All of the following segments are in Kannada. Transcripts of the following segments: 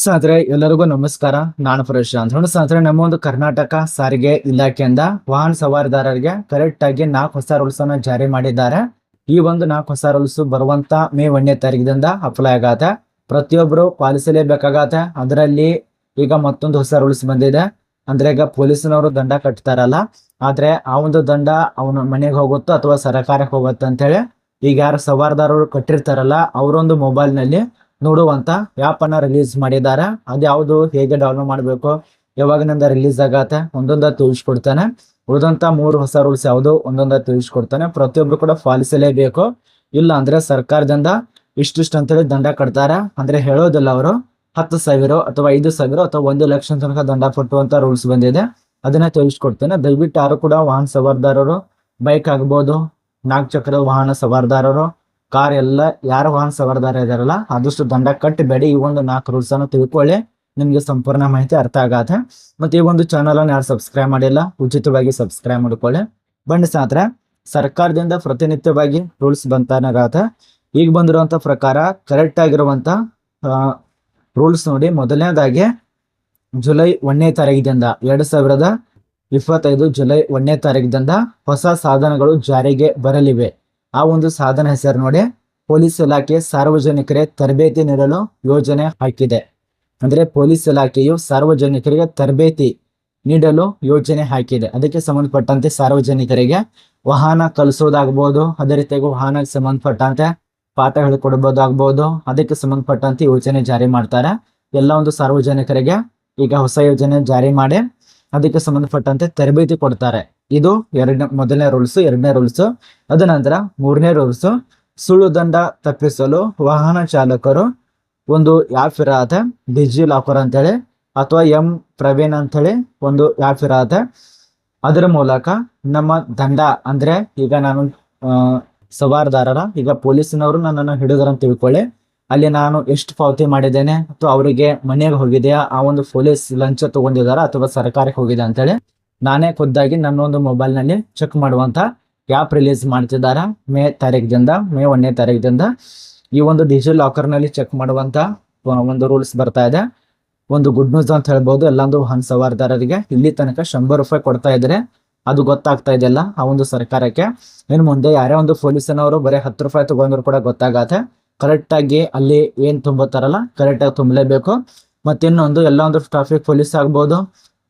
ಸ್ನೇಹಿತರೆ, ಎಲ್ಲರಿಗೂ ನಮಸ್ಕಾರ. ನಾನು ಪ್ರಶಾಂತ್ ಸ್ನೇಹಿತರೆ, ನಮ್ಮ ಒಂದು ಕರ್ನಾಟಕ ಸಾರಿಗೆ ಇಲಾಖೆಯಿಂದ ವಾಹನ ಸವಾರದಾರರಿಗೆ ಕರೆಕ್ಟ್ ಆಗಿ ನಾಲ್ಕು ಹೊಸ ರೂಲ್ಸ್ ಅನ್ನು ಜಾರಿ ಮಾಡಿದ್ದಾರೆ. ಈ ಒಂದು ನಾಲ್ಕು ಹೊಸ ರೂಲ್ಸ್ ಬರುವಂತ ಮೇ ಒಂದನೇ ತಾರೀಕಿನಿಂದ ಅಪ್ಲೈ ಆಗತ್ತೆ. ಪ್ರತಿಯೊಬ್ಬರು ಪಾಲಿಸಲೇಬೇಕಾಗತ್ತೆ ಅದರಲ್ಲಿ ಈಗ ಮತ್ತೊಂದು ಹೊಸ ರೂಲ್ಸ್ ಬಂದಿದೆ. ಅಂದ್ರೆ ಈಗ ಪೊಲೀಸ್ನವರು ದಂಡ ಕಟ್ತಾರಲ್ಲ, ಆದ್ರೆ ಆ ಒಂದು ದಂಡ ಅವನ ಮನೆಗೆ ಹೋಗುತ್ತೋ ಅಥವಾ ಸರ್ಕಾರಕ್ಕೆ ಅಂತ ಹೇಳಿ ಈಗ ಯಾರು ಸವಾರದಾರರು ಕಟ್ಟಿರ್ತಾರಲ್ಲ, ಅವರೊಂದು ಮೊಬೈಲ್ನಲ್ಲಿ ನೋಡುವಂತ ಅನ್ನ ರಿಲೀಸ್ ಮಾಡಿದ್ದಾರೆ. ಅದ್ಯಾವುದು ಹೇಗೆ ಡೌನ್ಲೋಡ್ ಮಾಡಬೇಕು, ಯಾವಾಗಿನಿಂದ ರಿಲೀಸ್ ಆಗತ್ತೆ, ಒಂದೊಂದ ತಿಳಿಸ್ಕೊಡ್ತಾನೆ. ಉಳಿದಂತ ಮೂರು ಹೊಸ ರೂಲ್ಸ್ ಯಾವುದು, ಒಂದೊಂದ ತಿಳಿಸ್ಕೊಡ್ತಾನೆ. ಪ್ರತಿಯೊಬ್ರು ಕೂಡ ಪಾಲಿಸಲೇಬೇಕು ಇಲ್ಲ ಅಂದ್ರೆ ಸರ್ಕಾರದಿಂದ ಇಷ್ಟಿಷ್ಟು ಅಂತೇಳಿ ದಂಡ ಕಟ್ತಾರೆ. ಅಂದ್ರೆ ಹೇಳೋದಿಲ್ಲ ಅವರು, ಹತ್ತು ಸಾವಿರ ಅಥವಾ ಐದು ಸಾವಿರ ಅಥವಾ ಒಂದು ಲಕ್ಷ ತನಕ ದಂಡ ಕೊಟ್ಟುವಂತ ರೂಲ್ಸ್ ಬಂದಿದೆ. ಅದನ್ನ ತಿಳಿಸ್ಕೊಡ್ತೇನೆ. ದಯವಿಟ್ಟು ಯಾರು ಕೂಡ ವಾಹನ ಸವಾರದಾರರು ಬೈಕ್ ಆಗ್ಬೋದು ನಾಲ್ಕು ಚಕ್ರ ವಾಹನ ಸವಾರದಾರರು ಕಾರ್ ಎಲ್ಲ ಯಾರು ವಾಹನ ಸವಾರದಾರ ಇದಾರಲ್ಲ, ಆದಷ್ಟು ದಂಡ ಕಟ್ಟಬೇಡಿ ಈ ಒಂದು ನಾಲ್ಕು ರೂಲ್ಸ್ ಅನ್ನು ತಿಳ್ಕೊಳ್ಳಿ. ನಿಮ್ಗೆ ಸಂಪೂರ್ಣ ಮಾಹಿತಿ ಅರ್ಥ ಆಗತ್ತೆ ಮತ್ತೆ ಈ ಒಂದು ಚಾನಲ್ ಅನ್ನು ಯಾರು ಸಬ್ಸ್ಕ್ರೈಬ್ ಮಾಡಿಲ್ಲ, ಉಚಿತವಾಗಿ ಸಬ್ಸ್ಕ್ರೈಬ್ ಮಾಡ್ಕೊಳ್ಳಿ. ಬನ್ನಿ ಸಾತ್ರ ಸರ್ಕಾರದಿಂದ ಪ್ರತಿನಿತ್ಯವಾಗಿ ರೂಲ್ಸ್ ಬಂತಾನಾಗತ್ತೆ ಈಗ ಬಂದಿರುವಂತ ಪ್ರಕಾರ ಕರೆಕ್ಟ್ ಆಗಿರುವಂತ ರೂಲ್ಸ್ ನೋಡಿ ಮೊದಲನೇದಾಗಿ ಜುಲೈ ಒಂದನೇ ತಾರೀಕಿನಿಂದ ಎರಡು ಸಾವಿರದ ಇಪ್ಪತ್ತೈದು ಜುಲೈ ಒಂದನೇ ತಾರೀಕಿನಿಂದ ಹೊಸ ಸಾಧನಗಳು ಜಾರಿಗೆ ಬರಲಿವೆ. ಆ ಒಂದು ಸಾಧನ ಹೆಸರು ನೋಡಿ. ಪೊಲೀಸ್ ಇಲಾಖೆ ಸಾರ್ವಜನಿಕರೇ ತರಬೇತಿ ನೀಡಲು ಯೋಜನೆ ಹಾಕಿದೆ. ಅಂದ್ರೆ ಪೊಲೀಸ್ ಇಲಾಖೆಯು ಸಾರ್ವಜನಿಕರಿಗೆ ತರಬೇತಿ ನೀಡಲು ಯೋಜನೆ ಹಾಕಿದೆ. ಅದಕ್ಕೆ ಸಂಬಂಧಪಟ್ಟಂತೆ ಸಾರ್ವಜನಿಕರಿಗೆ ವಾಹನ ಕಲಿಸೋದಾಗ್ಬೋದು ಅದೇ ರೀತಿಯಾಗಿ ವಾಹನಕ್ಕೆ ಸಂಬಂಧಪಟ್ಟಂತೆ ಪಾಠ ಹೇಳಿಕೊಡ್ಬೋದಾಗ್ಬೋದು ಅದಕ್ಕೆ ಸಂಬಂಧಪಟ್ಟಂತೆ ಯೋಜನೆ ಜಾರಿ ಮಾಡ್ತಾರೆ. ಎಲ್ಲ ಒಂದು ಸಾರ್ವಜನಿಕರಿಗೆ ಈಗ ಹೊಸ ಯೋಜನೆ ಜಾರಿ ಮಾಡಿ, ಅದಕ್ಕೆ ಸಂಬಂಧಪಟ್ಟಂತೆ ತರಬೇತಿ ಕೊಡ್ತಾರೆ. ಇದು ಎರಡನೇ, ಮೊದಲನೇ ರೂಲ್ಸ್ ಎರಡನೇ ರೂಲ್ಸ್ ಅದ ನಂತರ ಮೂರನೇ ರೂಲ್ಸ್ ಸುಳ್ಳು ದಂಡ ತಪ್ಪಿಸಲು ವಾಹನ ಚಾಲಕರು ಒಂದು ಆ್ಯಪ್ ಇರತ್ತೆ ಡಿಜಿ ಲಾಕರ್ ಅಂತೇಳಿ ಅಥವಾ ಎಂ ಪ್ರವೀಣ್ ಅಂತೇಳಿ ಒಂದು ಆ್ಯಪ್ ಇರತ್ತೆ ಅದರ ಮೂಲಕ ನಮ್ಮ ದಂಡ ಅಂದ್ರೆ ಈಗ ನಾನು ಸವಾರದಾರರ, ಈಗ ಪೊಲೀಸಿನವರು ನನ್ನನ್ನು ಹಿಡಿದರಂತ ತಿಳ್ಕೊಳ್ಳಿ. ಅಲ್ಲಿ ನಾನು ಎಷ್ಟು ಪಾವತಿ ಮಾಡಿದ್ದೇನೆ? ಅಥವಾ ಅವರಿಗೆ ಮನೆಗೆ ಹೋಗಿದೆಯಾ? ಆ ಒಂದು ಪೊಲೀಸ್ ಲಂಚ ತಗೊಂಡಿದಾರ ಅಥವಾ ಸರ್ಕಾರಕ್ಕೆ ಹೋಗಿದೆ ಅಂತೇಳಿ. ನಾನೇ ಖುದ್ದಾಗಿ ನನ್ನ ಒಂದು ಮೊಬೈಲ್ನಲ್ಲಿ ಚೆಕ್ ಮಾಡುವಂತ ಆ್ಯಪ್ ರಿಲೀಸ್ ಮಾಡ್ತಿದ್ದಾರೆ. ಮೇ ತಾರೀಕಿನಿಂದ ಮೇ ಒಂದನೇ ತಾರೀಕಿನಿಂದ ಈ ಒಂದು ಡಿಜಿಟಲ್ ಲಾಕರ್ನಲ್ಲಿ ಚೆಕ್ ಮಾಡುವಂತ ಒಂದು ರೂಲ್ಸ್ ಬರ್ತಾ ಇದೆ. ಒಂದು ಗುಡ್ ನ್ಯೂಸ್ ಅಂತ ಹೇಳ್ಬೋದು, ಎಲ್ಲೊಂದು ವಾಹನ ಸವಾರದಾರರಿಗೆ ಇಲ್ಲಿ ತನಕ ಶಂಬರ್ ರೂಪಾಯಿ ಕೊಡ್ತಾ ಇದ್ರೆ ಅದು ಗೊತ್ತಾಗ್ತಾ ಇದೆಯಲ್ಲ, ಆ ಒಂದು ಸರ್ಕಾರಕ್ಕೆ. ಇನ್ನು ಮುಂದೆ ಯಾರೇ ಒಂದು ಪೊಲೀಸನವರು ಬರೀ ಹತ್ತು ರೂಪಾಯಿ ತಗೊಂಡ್ರು ಕೂಡ ಗೊತ್ತಾಗತ್ತೆ. ಕರೆಕ್ಟಾಗಿ ಅಲ್ಲಿ ಏನ್ ತುಂಬುತ್ತಾರಲ್ಲ ಕರೆಕ್ಟ್ ಆಗಿ ತುಂಬಲೇಬೇಕು. ಮತ್ತಿನ್ನೊಂದು ಎಲ್ಲ ಒಂದು ಟ್ರಾಫಿಕ್ ಪೊಲೀಸ್ ಆಗ್ಬೋದು.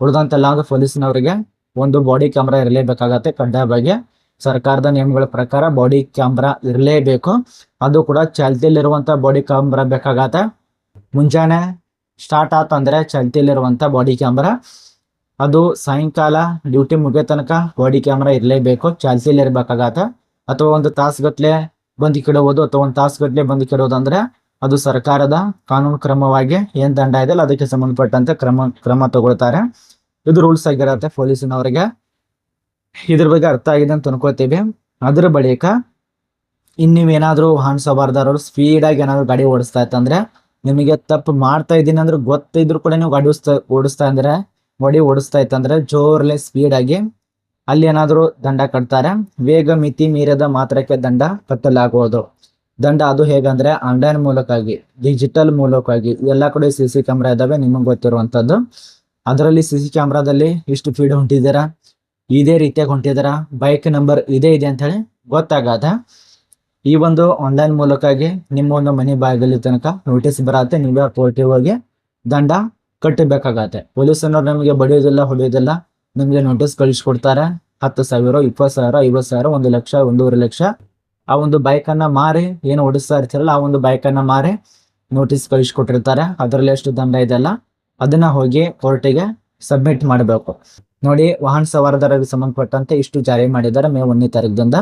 ಉಳಿದಂತ ಎಲ್ಲ ಒಂದು ಪೊಲೀಸ್ನವರಿಗೆ ಒಂದು ಬಾಡಿ ಕ್ಯಾಮ್ರಾ ಇರಲೇಬೇಕಾಗತ್ತೆ. ಕಡ್ಡಾಯವಾಗಿ ಸರ್ಕಾರದ ನಿಯಮಗಳ ಪ್ರಕಾರ ಬಾಡಿ ಕ್ಯಾಮ್ರಾ ಇರಲೇಬೇಕು. ಅದು ಕೂಡ ಚಾಲ್ತಿಯಲ್ಲಿರುವಂತ ಬಾಡಿ ಕ್ಯಾಮ್ರಾ ಬೇಕಾಗತ್ತೆ. ಮುಂಜಾನೆ ಸ್ಟಾರ್ಟ್ ಆತಂದ್ರೆ ಚಾಲ್ತಿಯಲ್ಲಿರುವಂತ ಬಾಡಿ ಕ್ಯಾಮ್ರಾ ಅದು ಸಾಯಂಕಾಲ ಡ್ಯೂಟಿ ಮುಗಿಯೋ ತನಕ ಬಾಡಿ ಕ್ಯಾಮ್ರಾ ಇರಲೇಬೇಕು. ಚಾಲ್ತಿಯಲ್ಲಿ ಇರಬೇಕಾಗತ್ತೆ ಅಥವಾ ಒಂದು ತಾಸುಗಟ್ಲೆ ಬಂದು ಕೆಡುವುದು ಅಥವಾ ಒಂದು ತಾಸುಗಟ್ಲೆ ಬಂದು ಕೆಡುವುದು ಅಂದ್ರೆ ಅದು ಸರ್ಕಾರದ ಕಾನೂನು ಕ್ರಮವಾಗಿ ಏನ್ ದಂಡ ಇದೆ ಅದಕ್ಕೆ ಸಂಬಂಧಪಟ್ಟಂತೆ ಕ್ರಮ ಕ್ರಮ ತಗೊಳ್ತಾರೆ. ಇದು ರೂಲ್ಸ್ ಆಗಿರತ್ತೆ ಪೊಲೀಸಿನವರಿಗೆ. ಇದ್ರ ಬಗ್ಗೆ ಅರ್ಥ ಆಗಿದೆ ಅಂತ ಅನ್ಕೋತೀವಿ. ಅದ್ರ ಬಳಿಕ ಇನ್ ನೀವೇನಾದ್ರೂ ವಾಹನ ಸವಾರದಾರರು ಸ್ಪೀಡ್ ಆಗಿ ಏನಾದ್ರು ಗಾಡಿ ಓಡಿಸ್ತಾ ಇತ್ತಂದ್ರೆ ನಿಮಗೆ ತಪ್ಪು ಮಾಡ್ತಾ ಇದ್ದೀನಿ ಅಂದ್ರೆ ಗೊತ್ತಿದ್ರು ಕೂಡ ನೀವು ಗಾಡಿ ಓಡಿಸ್ತಾ ಓಡಿಸ್ತಾ ಅಂದ್ರೆ ಗಾಡಿ ಓಡಿಸ್ತಾ ಇತ್ತಂದ್ರೆ ಜೋರ್ಲೆ ಸ್ಪೀಡ್ ಆಗಿ ಅಲ್ಲಿ ಏನಾದ್ರು ದಂಡ ಕಟ್ತಾರೆ. ವೇಗ ಮಿತಿ ಮೀರಿದ ಮಾತ್ರಕ್ಕೆ ದಂಡ ಕಟ್ಟಲಾಗುವುದು. ದಂಡ ಅದು ಹೇಗಂದ್ರೆ ಆನ್ಲೈನ್ ಮೂಲಕವಾಗಿ ಡಿಜಿಟಲ್ ಮೂಲಕವಾಗಿ ಎಲ್ಲಾ ಕಡೆ ಸಿ ಸಿ ಕ್ಯಾಮ್ರಾ ಇದಾವೆ ನಿಮಗೆ ಗೊತ್ತಿರುವಂತದ್ದು ಅದರಲ್ಲಿ ಸಿ ಸಿ ಕ್ಯಾಮ್ರಾದಲ್ಲಿ ಇಷ್ಟು ಫೀಡ್ ಹೊಂಟಿದ್ದೀರಾ? ಇದೇ ರೀತಿಯಾಗಿ ಹೊಂಟಿದ್ದೀರಾ? ಬೈಕ್ ನಂಬರ್ ಇದೇ ಇದೆ ಅಂತ ಹೇಳಿ ಗೊತ್ತಾಗದ. ಈ ಒಂದು ಆನ್ಲೈನ್ ಮೂಲಕವಾಗಿ ನಿಮ್ಮ ಒಂದು ಮನೆ ಬಾಗಿಲು ತನಕ ನೋಟಿಸ್ ಬರತ್ತೆ, ನೀವೇ ಕೋರ್ಟಿಗೆ ಹೋಗಿ ದಂಡ ಕಟ್ಟಬೇಕಾಗತ್ತೆ. ಪೊಲೀಸನವ್ರು ನಮಗೆ ಬಡಿಯೋದಿಲ್ಲ, ಹೊಡೆಯೋದಿಲ್ಲ, ನಿಮಗೆ ನೋಟಿಸ್ ಕಳಿಸ್ಕೊಡ್ತಾರೆ ಹತ್ತು ಸಾವಿರ, ಇಪ್ಪತ್ತು ಸಾವಿರ, ಐವತ್ತು ಸಾವಿರ, ಒಂದು ಲಕ್ಷ, ಒಂದೂವರೆ ಲಕ್ಷ. ಆ ಒಂದು ಬೈಕ್ ಅನ್ನ ಮಾರಿ, ಏನು ಓಡಿಸ್ತಾ ಇರ್ತಾರಲ್ಲ ಆ ಒಂದು ಬೈಕ್ ಅನ್ನ ಮಾರಿ ನೋಟಿಸ್ ಕಳಿಸ್ಕೊಟ್ಟಿರ್ತಾರೆ. ಅದರಲ್ಲಿ ಎಷ್ಟು ದಂಡ ಇದೆಲ್ಲ ಅದನ್ನ ಹೋಗಿ ಕೋರ್ಟಿಗೆ ಸಬ್ಮಿಟ್ ಮಾಡಬೇಕು. ನೋಡಿ, ವಾಹನ ಸವಾರದಾರರಿಗೆ ಸಂಬಂಧಪಟ್ಟಂತೆ ಇಷ್ಟು ಜಾರಿ ಮಾಡಿದ್ದಾರೆ ಮೇ ಒಂದನೇ ತಾರೀಕದಿಂದ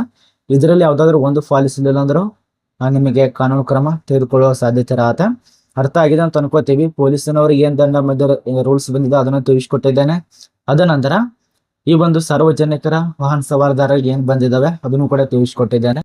ಇದರಲ್ಲಿ ಯಾವ್ದಾದ್ರು ಒಂದು ಪಾಲಿಸಲಿಲ್ಲ ಅಂದ್ರೂ ನಿಮಗೆ ಕಾನೂನು ಕ್ರಮ ತೆಗೆದುಕೊಳ್ಳುವ ಸಾಧ್ಯತೆ ಇರತ್ತೆ. ಅರ್ಥ ಆಗಿದೆ ಅಂತ ಅನ್ಕೋತೀವಿ. ಪೊಲೀಸಿನವ್ರಿಗೆ ಏನ್ ದಂಡ ರೂಲ್ಸ್ ಬಂದಿದೆ ಅದನ್ನ ತಿಳಿಸ್ಕೊಟ್ಟಿದ್ದೇನೆ. ಅದ ನಂತರ ಈ ಒಂದು ಸಾರ್ವಜನಿಕರ ವಾಹನ ಸವಾರದಾರರಿಗೆ ಏನ್ ಬಂದಿದಾವೆ ಅದನ್ನು ಕೂಡ ತಿಳಿಸ್ಕೊಟ್ಟಿದ್ದೇನೆ.